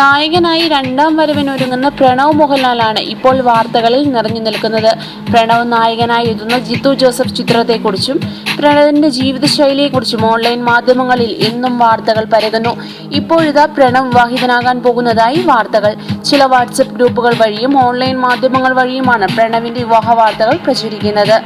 നായകനായി രണ്ടാം വരവിനൊരുങ്ങുന്ന പ്രണവ് മോഹൻലാലാണ് ഇപ്പോൾ വാർത്തകളിൽ നിറഞ്ഞു നിൽക്കുന്നത്. പ്രണവ് നായകനായി എത്തുന്ന ജിത്തു ജോസഫ് ചിത്രത്തെക്കുറിച്ചും പ്രണവിന്റെ ജീവിതശൈലിയെക്കുറിച്ചും ഓൺലൈൻ മാധ്യമങ്ങളിൽ എന്നും വാർത്തകൾ പരകുന്നു ഇപ്പോഴിതാ പ്രണവ് വിവാഹിതനാകാൻ പോകുന്നതായി വാർത്തകൾ. ചില വാട്സപ്പ് ഗ്രൂപ്പുകൾ വഴിയും ഓൺലൈൻ മാധ്യമങ്ങൾ വഴിയുമാണ് പ്രണവിന്റെ വിവാഹ വാർത്തകൾ പ്രചരിക്കുന്നത്.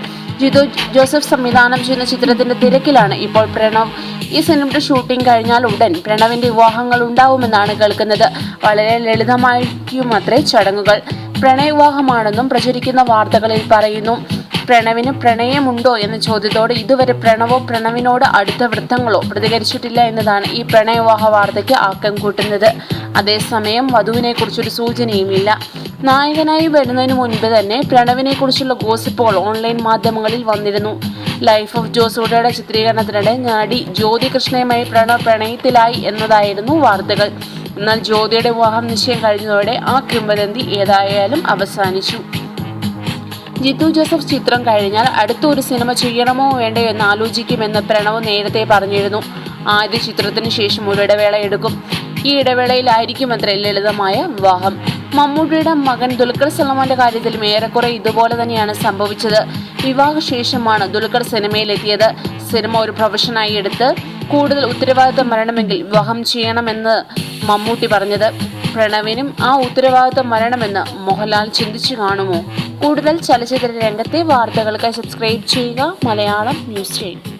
ജിതു ജോസഫ് സംവിധാനം ചെയ്യുന്ന ചിത്രത്തിന്റെ തിരക്കിലാണ് ഇപ്പോൾ പ്രണവ് ഈ സിനിമയുടെ ഷൂട്ടിംഗ് കഴിഞ്ഞാൽ ഉടൻ പ്രണവിന്റെ വിവാഹങ്ങൾ ഉണ്ടാവുമെന്നാണ് കേൾക്കുന്നത്. വളരെ ലളിതമായിരിക്കുമത്രേ ചടങ്ങുകൾ. പ്രണയവിവാഹമാണെന്നും പ്രചരിക്കുന്ന വാർത്തകളിൽ പറയുന്നു. പ്രണവിന് പ്രണയമുണ്ടോ എന്ന ചോദ്യത്തോട് ഇതുവരെ പ്രണവോ പ്രണവിനോട് അടുത്ത വൃത്തങ്ങളോ പ്രതികരിച്ചിട്ടില്ല എന്നതാണ് ഈ പ്രണയവിവാഹ വാർത്തയ്ക്ക് ആക്കം കൂട്ടുന്നത്. അതേസമയം വധുവിനെ കുറിച്ചൊരു സൂചനയുമില്ല. നായകനായി വരുന്നതിന് മുൻപ് തന്നെ പ്രണവിനെ കുറിച്ചുള്ള ഗോസിപ്പുകൾ ഓൺലൈൻ മാധ്യമങ്ങളിൽ വന്നിരുന്നു. ലൈഫ് ഓഫ് ജോസൂഡയുടെ ചിത്രീകരണത്തിനിടെ ഞാടി ജ്യോതി കൃഷ്ണയുമായി പ്രണയത്തിലായി എന്നതായിരുന്നു വാർത്തകൾ. എന്നാൽ ജ്യോതിയുടെ വിവാഹം നിശ്ചയം കഴിഞ്ഞതോടെ ആ കിംവദന്തി ഏതായാലും അവസാനിച്ചു. ജിത്തു ജോസഫ് ചിത്രം കഴിഞ്ഞാൽ അടുത്തൊരു സിനിമ ചെയ്യണമോ വേണ്ടയോ എന്ന് ആലോചിക്കുമെന്ന് പ്രണവ് നേരത്തെ പറഞ്ഞിരുന്നു. ആദ്യ ചിത്രത്തിന് ശേഷം ഒരു ഇടവേള എടുക്കും. ഈ ഇടവേളയിലായിരിക്കും അത്ര ലളിതമായ വിവാഹം. മമ്മൂട്ടിയുടെ മകൻ ദുൽഖർ സൽമാന്റെ കാര്യത്തിലും ഏറെക്കുറെ ഇതുപോലെ തന്നെയാണ് സംഭവിച്ചത്. വിവാഹശേഷമാണ് ദുൽഖർ സിനിമയിലെത്തിയത്. സിനിമ ഒരു പ്രൊഫഷനായി എടുത്ത് കൂടുതൽ ഉത്തരവാദിത്തം വരണമെങ്കിൽ വിവാഹം ചെയ്യണമെന്ന് മമ്മൂട്ടി പറഞ്ഞത്. പ്രണവിനും ആ ഉത്തരവാദിത്തം വരണമെന്ന് മോഹൻലാൽ ചിന്തിച്ചു കാണുമോ? കൂടുതൽ ചലച്ചിത്ര രംഗത്തെ വാർത്തകൾക്കായി സബ്സ്ക്രൈബ് ചെയ്യുക. മലയാളം ന്യൂസ് ചെയ്യും